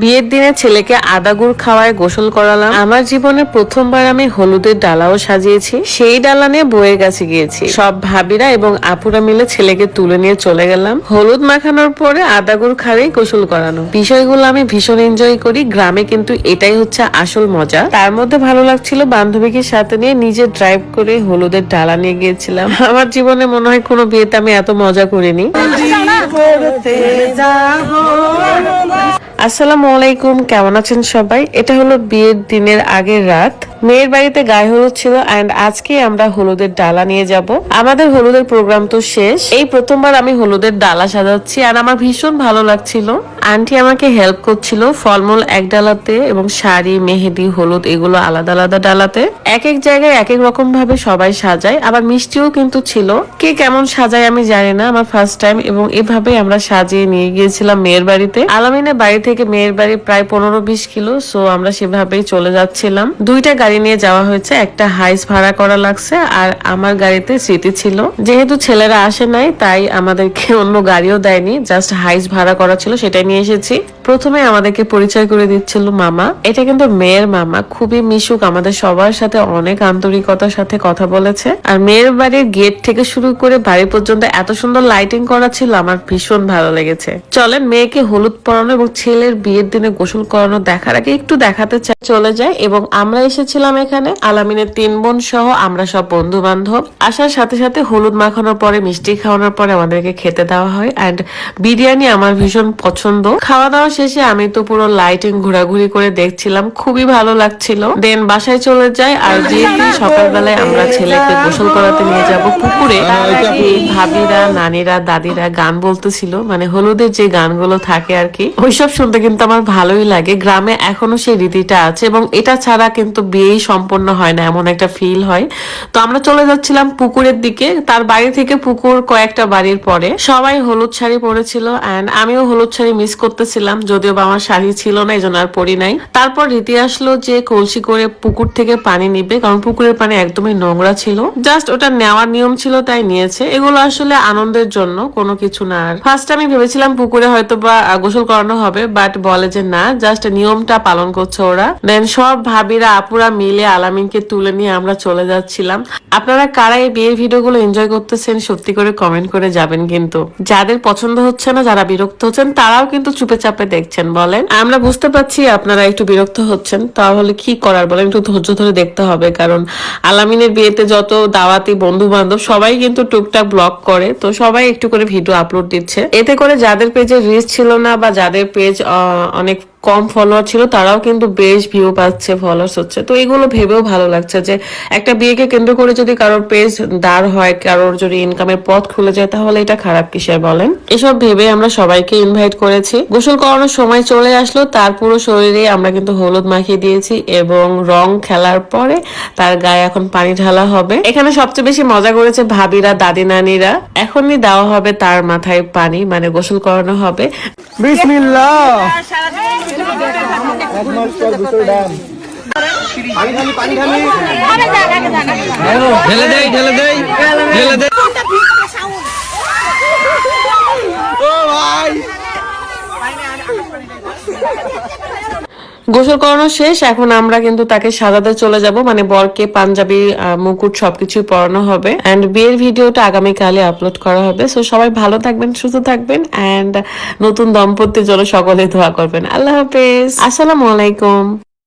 বিয়ের দিনে ছেলেকে আদা গুড় খাওয়ায় গোসল করালাম। আমার জীবনে প্রথমবার আমি হলুদের ডালাও সাজিয়েছি। সেই ডালা নিয়ে বইয়ের কাছে গিয়েছি। সব ভাবিরা এবং আপুরা মিলে ছেলেকে তুলে নিয়ে চলে গেলাম। হলুদ মাখানোর পরে আদা গুড় খাওয়াই গোসল করানো। বিষয়গুলো আমি ভীষণ এনজয় করি। গ্রামে কিন্তু এটাই হচ্ছে আসল মজা। তার মধ্যে ভালো লাগছিল বান্ধবীকে সাথে নিয়ে নিজে ড্রাইভ করে হলুদের ডালা নিয়ে গিয়েছিলাম। আমার জীবনে মনে হয় কোনো বিয়েতে আমি এত মজা করিনি। আসসালামু আলাইকুম, কেমন আছেন সবাই? এটা হলো বিয়ের দিনের আগের রাত। মেয়ের বাড়িতে গায়ে হলুদ ছিল এন্ড আজকে আমরা হলুদের ডালা নিয়ে যাব। আমাদের হলুদের প্রোগ্রাম তো শেষ। এই প্রথমবার আমি হলুদের ডালা সাজাচ্ছি, আর আমার ভীষণ ভালো লাগছিল। আন্টি আমাকে হেল্প করছিল ফলমূল এক ডালাতে এবং শাড়ি, মেহেদি, হলুদ এগুলো আলাদা আলাদা ডালাতে। এক এক জায়গায় এক এক রকম ভাবে সবাই সাজায়। আবার মিষ্টিও কিন্তু ছিল। কে কেমন সাজায় আমি জানি না। আমার ফার্স্ট টাইম এবং এভাবে আমরা সাজিয়ে নিয়ে গিয়েছিলাম মেয়ের বাড়িতে। আলামিনের বাড়ি থেকে মেয়ের বাড়ি প্রায় পনেরো বিশ কিলো সো আমরা সেভাবেই চলে যাচ্ছিলাম। দুইটা গাড়ি নিয়ে যাওয়া হয়েছে। একটা হাইস ভাড়া করা লাগছে আর আমার গাড়িতে স্মৃতি ছিল। যেহেতু ছেলেরা আসে নাই, তাই আমাদেরকে অন্য গাড়িও দেয়নি। জাস্ট হাইস ভাড়া করা ছিল, সেটাই নিয়ে এসেছি। প্রথমে আমাদেরকে পরিচয় করে দিচ্ছিল মামা। এটা কিন্তু মেয়ের মামা। খুবই মিশুক, আমাদের সবার সাথে অনেক আন্তরিকতার সাথে কথা বলেছে। আর মেয়ের বাড়ির গেট থেকে শুরু করে বাড়ি পর্যন্ত এত সুন্দর লাইটিং করা ছিল, আমার ভীষণ ভালো লেগেছে। চলেন, মেয়েকে হলুদ পরানো এবং ছেলের বিয়ের দিনে গোসল করানো দেখার আগে একটু দেখাতে চাই। চলে যায় এবং আমরা এসেছিলাম এখানে। আলামিনের তিন বোন সহ আমরা সব বন্ধু বান্ধব আসার সাথে সাথে হলুদ মাখানোর পরে, মিষ্টি খাওয়ানোর পরে আমাদেরকে খেতে দেওয়া হয়। অ্যান্ড বিরিয়ানি আমার ভীষণ পছন্দ। খাওয়া দাওয়া শেষে আমি তো পুরো লাইটিং ঘোরাঘুরি করে দেখছিলাম খুবই ভালো লাগছিল। দেন বাসায় চলে যাই আর যেহেতু সকালবেলায় আমরা ছেলেকে গোসল করাতে নিয়ে যাব পুকুরে ভাবিরা নানিরা দাদিরা গান বলতেছিল মানে হলুদের যে গানগুলো থাকে আর কি ওইসব শুনতে কিন্তু আমার ভালোই লাগে। গ্রামে এখনও সেই রীতিটা আছে এবং এটা ছাড়া কিন্তু বিয়েই সম্পন্ন হয় না এমন একটা ফিল হয়। তো আমরা চলে যাচ্ছিলাম পুকুরের দিকে তার বাড়ি থেকে পুকুর কয়েকটা বাড়ির পরে। সবাই হলুদ শাড়ি পরেছিল এন্ড আমিও হলুদ শাড়ি মিস করতেছিলাম। যদিও বা আমার শাড়ি ছিল না এই জন্য আর পরি নাই। তারপর রীতি আসলো যে কলসি করে পুকুর থেকে পানি নিবে, কারণ পুকুরের পানি একদমই নোংরা ছিল। জাস্ট ওটা নেওয়ার নিয়ম ছিল, তাই নিয়েছে। এগুলো আসলে আনন্দের জন্য, কোনো কিছু না আর। ফার্স্ট আমি ভেবেছিলাম পুকুরে হয়তো বা গোসল করানো হবে বাট বলে যে না, জাস্ট নিয়মটা পালন করছে ওরা। দেন সব ভাবিরা, আপুরা মিলে আলামিনকে তুলে নিয়ে আমরা চলে যাচ্ছিলাম। আপনারা কারা এই বিয়ের ভিডিওগুলো এনজয় করতেছেন, সত্যি করে কমেন্ট করে যাবেন কিন্তু। যাদের পছন্দ হচ্ছে না, যারা বিরক্ত হচ্ছেন, তারাও কিন্তু চুপে চাপে দেখছেন, বলেন। আমরা বুঝতে পারছি আপনারা একটু বিরক্ত হচ্ছেন, তাহলে কি করার বলেন? একটু ধৈর্য ধরে দেখতে হবে, কারণ আলামিনের বিয়েতে যত দাওয়াতি বন্ধু বান্ধব সবাই কিন্তু টুকটাক ব্লক করে, তো সবাই একটু করে ভিডিও আপলোড দিচ্ছে। এতে করে যাদের পেজে রিচ ছিল না বা যাদের পেজ অনেক কম ফলোয়ার ছিল তারাও কিন্তু বেশ ভিউ পাচ্ছে ফলোয়ার্স হচ্ছে। তো এগুলো ভেবেও ভালো লাগছে যে একটা বিয়েকে কেন্দ্র করে যদি কারোর পেজ দাঁড় হয় কারোর যদি ইনকামের পথ খুলে যায় তাহলে এটা খারাপ কিসের বলেন? এসব ভেবে আমরা সবাইকে ইনভাইট করেছি। গোসল করানোর সময় চলে আসলো তার পুরো শরীরে আমরা কিন্তু হলুদ মাখিয়ে দিয়েছি এবং রং খেলার পরে তার গায়ে এখন পানি ঢালা হবে। এখানে সবচেয়ে বেশি মজা করেছে ভাবিরা দাদি নানিরা। এখনই দেওয়া হবে তার মাথায় পানি মানে গোসল করানো হবে। বিসমিল্লাহ! এক মাস পর দুটো ডান। পানি ঢালি পানি ঢালি ঢেলে দেই ঢেলে দেই। ঢেলে দেই। গোসল করানো শেষ, এখন আমরা কিন্তু তাকে সাজাতে চলে যাব। মানে বরকে, পাঞ্জাবি মুকুট সবকিছু পরানো হবে। এন্ড বিয়ের ভিডিওটা আগামীকালে আপলোড করা হবে। সো সবাই ভালো থাকবেন, সুস্থ থাকবেন এন্ড নতুন দম্পতির জন্য সকলে ধোয়া করবেন। আল্লাহ হাফেজ। আসসালামু আলাইকুম।